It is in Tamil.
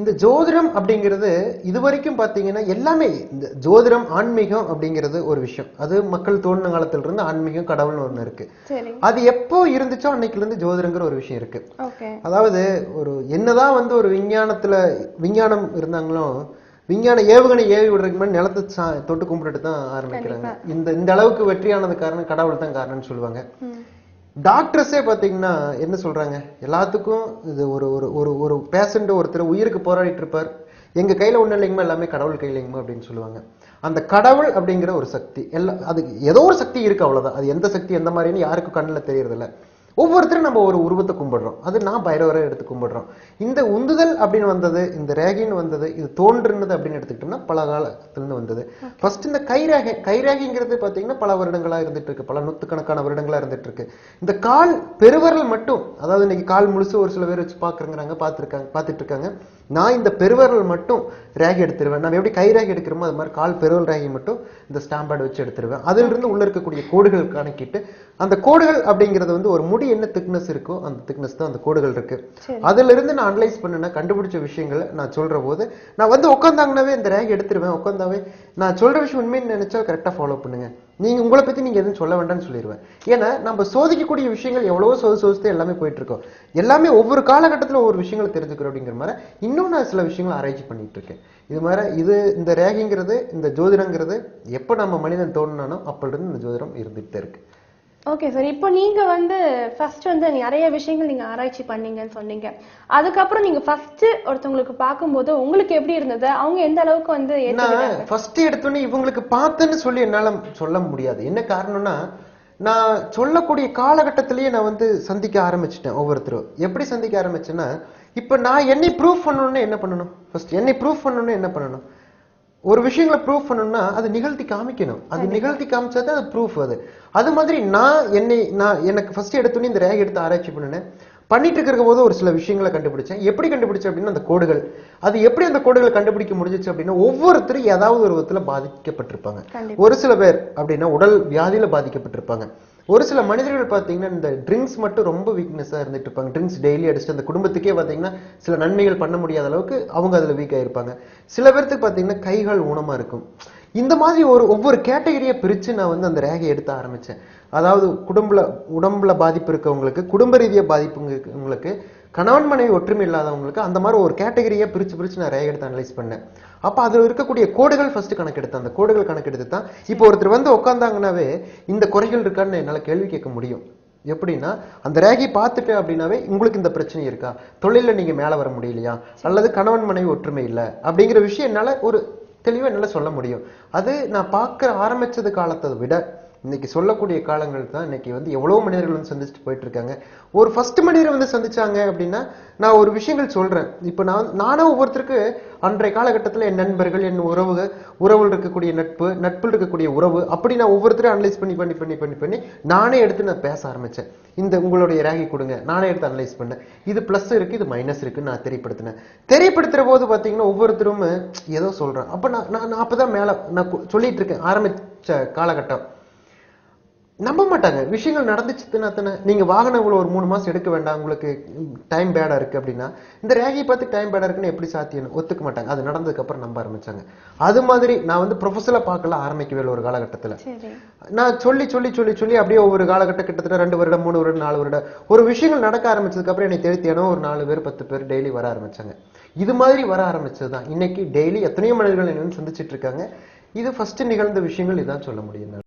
இந்த ஜோதிடம் அப்படிங்கிறது இது வரைக்கும் பார்த்தீங்கன்னா எல்லாமே இந்த ஜோதிடம் ஆன்மீகம் அப்படிங்கிறது ஒரு விஷயம். அது மக்கள் தோன்றின காலத்துல இருந்து ஆன்மீகம் கடவுள்னு ஒண்ணு இருக்கு. அது எப்போ இருந்துச்சோ அன்னைக்குல இருந்து ஜோதிடங்கிற ஒரு விஷயம் இருக்கு. அதாவது ஒரு என்னதான் வந்து ஒரு விஞ்ஞானத்துல விஞ்ஞானம் இருந்தாங்களோ விஞ்ஞான ஏவுகணை ஏவி விடுறதுக்கு முன்னாடி நிலத்தை தொட்டு கும்பிட்டுட்டு தான் ஆரம்பிக்கிறாங்க இந்த இந்த அளவுக்கு வெற்றியானது காரணம் கடவுள் தான் காரணம்னு சொல்லுவாங்க. டாக்டர்ஸே பார்த்தீங்கன்னா என்ன சொல்கிறாங்க எல்லாத்துக்கும் இது ஒரு ஒரு ஒரு ஒரு பேஷண்ட்டு ஒருத்தர் உயிருக்கு போராடிட்டு இருப்பார். எங்கள் கையில் ஒன்றும் இல்லைங்கமா எல்லாமே கடவுள் கையிலைங்கமா அப்படின்னு சொல்லுவாங்க. அந்த கடவுள் அப்படிங்கிற ஒரு சக்தி எல்லாம் அது ஏதோ ஒரு சக்தி இருக்குது அவ்வளோதான் அது எந்த சக்தி எந்த மாதிரின்னு யாருக்கும் கண்ணில் தெரியறதில்ல. ஒவ்வொருத்தரும் நம்ம ஒரு உருவத்தை கும்பிடுறோம். அது நான் பைரவரை எடுத்து கும்பிடுறோம். இந்த உந்துதல் அப்படின்னு வந்தது இந்த ரேகின்னு வந்தது இது தோன்றுனது அப்படின்னு எடுத்துக்கிட்டோம்னா பல காலத்திலிருந்து வந்தது. ஃபர்ஸ்ட் இந்த கைரேகை கைரேகைங்கிறது பாத்தீங்கன்னா பல வருடங்களா இருந்துட்டு இருக்கு. பல நூத்துக்கணக்கான வருடங்களா இருந்துட்டு இருக்கு. இந்த கால் பெருவரல் மட்டும் அதாவது இன்னைக்கு கால் முழுசு ஒரு சில பேர் வச்சு பாக்குறேங்கிறாங்க பார்த்துருக்காங்க பார்த்துட்டு இருக்காங்க நான் இந்த பெருவரல் மட்டும் ரேகை எடுத்துருவேன். நம்ம எப்படி கை ரேகை எடுக்கிறோமோ அது மாதிரி கால் பெருவல் ரேகை மட்டும் இந்த ஸ்டாம்பேட் வச்சு எடுத்துருவேன். அதுல இருந்து உள்ள இருக்கக்கூடிய கோடுகள் கணக்கிட்டு அந்த கோடுகள் அப்படிங்கிறது வந்து ஒரு முடி என்ன திக்னஸ் இருக்கோ அந்த திக்னஸ் தான் அந்த கோடுகள் இருக்கு. அதுல இருந்து நான் அனலைஸ் பண்ண கண்டுபிடிச்ச விஷயங்களை நான் சொல்ற போது நான் வந்து உட்காந்தாங்கனாவே இந்த ரேக் எடுத்துருவேன். உட்காந்தாவே நான் சொல்ற விஷயம் உண்மைன்னு நினைச்சா கரெக்டா ஃபாலோ பண்ணுங்க. நீங்க உங்களை பத்தி நீங்க எதுவும் சொல்ல வேண்டாம்னு சொல்லிடுவேன் ஏன்னா நம்ம சோதிக்கக்கூடிய விஷயங்கள் எவ்வளவோ சோதி சோதித்து எல்லாமே போயிட்டு இருக்கோம் எல்லாமே ஒவ்வொரு காலகட்டத்துல ஒவ்வொரு விஷயங்களை தெரிஞ்சுக்கிறோம் அப்படிங்கிற மாதிரி இன்னும் நான் சில விஷயங்களை ஆராய்ச்சி பண்ணிட்டு இருக்கேன். இது மாதிரி இது இந்த ரேகிங்கிறது இந்த ஜோதிடங்கிறது எப்ப நம்ம மனிதன் தோணுனானோ அப்பல இருந்து இந்த ஜோதிடம் இருந்துகிட்டே இருக்கு. ஓகே சார் இப்போ நீங்க வந்து ஃபர்ஸ்ட் வந்து நிறைய விஷயங்கள் நீங்க ஆராய்ச்சி பண்ணீங்கன்னு சொன்னீங்க. அதுக்கப்புறம் நீங்க ஃபர்ஸ்ட் ஒருத்தவங்களுக்கு பார்க்கும்போது உங்களுக்கு எப்படி இருந்தது? அவங்க எந்த அளவுக்கு வந்து நான் ஃபர்ஸ்ட் எடுத்தோன்னே இவங்களுக்கு பார்த்தேன்னு சொல்லி என்னால சொல்ல முடியாது. என்ன காரணம்னா நான் சொல்லக்கூடிய காலகட்டத்திலேயே நான் வந்து சந்திக்க ஆரம்பிச்சிட்டேன் ஒவ்வொருத்தரும். எப்படி சந்திக்க ஆரம்பிச்சேன்னா இப்ப நான் என்னை ப்ரூவ் பண்ணணும்னு என்ன பண்ணணும்? ஃபர்ஸ்ட் என்னை ப்ரூவ் பண்ணணும்னு என்ன பண்ணணும்? ஒரு விஷயங்களை ப்ரூவ் பண்ணணும்னா அது நிகழ்த்தி காமிக்கணும். அது நிகழ்த்தி காமிச்சா தான் அது ப்ரூஃப் அது. அது மாதிரி நான் என்னை நான் எனக்கு ஃபர்ஸ்ட் எடுத்தோன்னே இந்த ரேக் எடுத்து ஆராய்ச்சி பண்ணினேன். பண்ணிட்டு இருக்கிற போது ஒரு சில விஷயங்களை கண்டுபிடிச்சேன். எப்படி கண்டுபிடிச்சேன் அப்படின்னா அந்த கோடுகள். அது எப்படி அந்த கோடுகளை கண்டுபிடிக்க முடிஞ்சிச்சு அப்படின்னா ஒவ்வொருத்தரும் ஏதாவது ஒரு விதத்துல பாதிக்கப்பட்டிருப்பாங்க. ஒரு சில பேர் அப்படின்னா உடல் வியாதியில பாதிக்கப்பட்டிருப்பாங்க. ஒரு சில மனிதர்கள் பார்த்தீங்கன்னா இந்த ட்ரிங்க்ஸ் மட்டும் ரொம்ப வீக்னஸாக இருந்துட்டு இருப்பாங்க. ட்ரிங்க்ஸ் டெய்லி அடிச்சுட்டு அந்த குடும்பத்துக்கே பார்த்தீங்கன்னா சில நன்மைகள் பண்ண முடியாத அளவுக்கு அவங்க அதில் வீக் இருப்பாங்க சில பேர்த்துக்கு பார்த்தீங்கன்னா கைகள் ஊனமாக இருக்கும். இந்த மாதிரி ஒரு ஒவ்வொரு கேட்டகரியை பிரித்து நான் வந்து அந்த ரேகை எடுத்து ஆரம்பித்தேன் அதாவது குடும்பல உடம்புல பாதிப்பு இருக்கவங்களுக்கு குடும்ப ரீதியாக பாதிப்புங்களுக்கு கணவன் மனைவி ஒற்றுமை இல்லாதவங்களுக்கு அந்த மாதிரி ஒரு கேட்டகரியை பிரித்து பிரித்து நான் ரேகை எடுத்து அனலைஸ் பண்ணேன். அப்போ அதில் இருக்கக்கூடிய கோடுகள் ஃபஸ்ட்டு கணக்கெடுத்தேன். அந்த கோடுகள் கணக்கெடுத்து தான் இப்போ ஒருத்தர் வந்து உட்காந்தாங்கனாவே இந்த குறைகள் இருக்கான்னு என்னால் கேள்வி கேட்க முடியும். எப்படின்னா அந்த ரேகை பார்த்துட்டு அப்படின்னாவே உங்களுக்கு இந்த பிரச்சனை இருக்கா? தொழிலில் நீங்கள் மேலே வர முடியலையா? அல்லது கணவன் மனைவி ஒற்றுமை இல்லை? அப்படிங்கிற விஷயம் என்னால் ஒரு தெளிவாக என்னால் சொல்ல முடியும். அது நான் பார்க்க ஆரம்பித்தது காலத்தை விட இன்னைக்கு சொல்லக்கூடிய காலங்கள் தான் இன்னைக்கு வந்து எவ்வளோ மனிதர்கள் வந்து சந்திச்சுட்டு போயிட்டு இருக்காங்க ஒரு ஃபர்ஸ்ட் மனிதர் வந்து சந்திச்சாங்க அப்படின்னா நான் ஒரு விஷயங்கள் சொல்றேன். இப்போ நான் நானும் ஒவ்வொருத்தருக்கு அன்றைய காலகட்டத்தில் என் நண்பர்கள் என் உறவுகள் உறவில் இருக்கக்கூடிய நட்பு நட்பில் இருக்கக்கூடிய உறவு அப்படி நான் ஒவ்வொருத்தரும் அனலைஸ் பண்ணி பண்ணி பண்ணி பண்ணி பண்ணி நானே எடுத்து நான் பேச ஆரம்பித்தேன் இந்த உங்களுடைய ரேகை கொடுங்க. நானே எடுத்து அனலைஸ் பண்ணேன். இது ப்ளஸ் இருக்குது இது மைனஸ் இருக்குன்னு நான் தெரியப்படுத்தினேன். தெரியப்படுத்துகிற போது பார்த்தீங்கன்னா ஒவ்வொருத்தரும் ஏதோ சொல்கிறேன் அப்போ நான் நான் நான் அப்பதான் மேலே நான் சொல்லிகிட்டு இருக்கேன் ஆரம்பித்த காலகட்டம். நம்ப மாட்டாங்க. விஷயங்கள் நடந்துச்சுன்னா தானே நீங்க வாகனம் இவ்வளவு ஒரு மூணு மாசம் எடுக்க வேண்டாம். உங்களுக்கு டைம் பேடா இருக்கு அப்படின்னா இந்த ரேகையை பார்த்து டைம் பேடா இருக்குன்னு எப்படி சாத்தியம் ஒத்துக்க மாட்டாங்க. அது நடந்ததுக்கு அப்புறம் நம்ப ஆரம்பிச்சாங்க. அது மாதிரி நான் வந்து ப்ரொஃபஸலா பார்க்கல ஆரம்பிக்கவே இல்லை ஒரு காலகட்டத்துல. நான் சொல்லி சொல்லி சொல்லி சொல்லி அப்படியே ஒவ்வொரு காலகட்ட கிட்டத்தட்ட ரெண்டு வருடம் மூணு வருடம் நாலு வருடம் ஒரு விஷயங்கள் நடக்க ஆரம்பிச்சதுக்கு அப்புறம் என்னை தேடி தேனோ ஒரு நாலு பேர் பத்து பேர் டெய்லி வர ஆரம்பிச்சாங்க. இது மாதிரி வர ஆரம்பிச்சதுதான். இன்னைக்கு டெய்லி எத்தனையோ மனிதர்கள் என்ன வந்து சந்திச்சிட்டு இருக்காங்க. இது ஃபர்ஸ்ட் நிகழ்ந்த விஷயங்கள் இதான் சொல்ல முடியும்.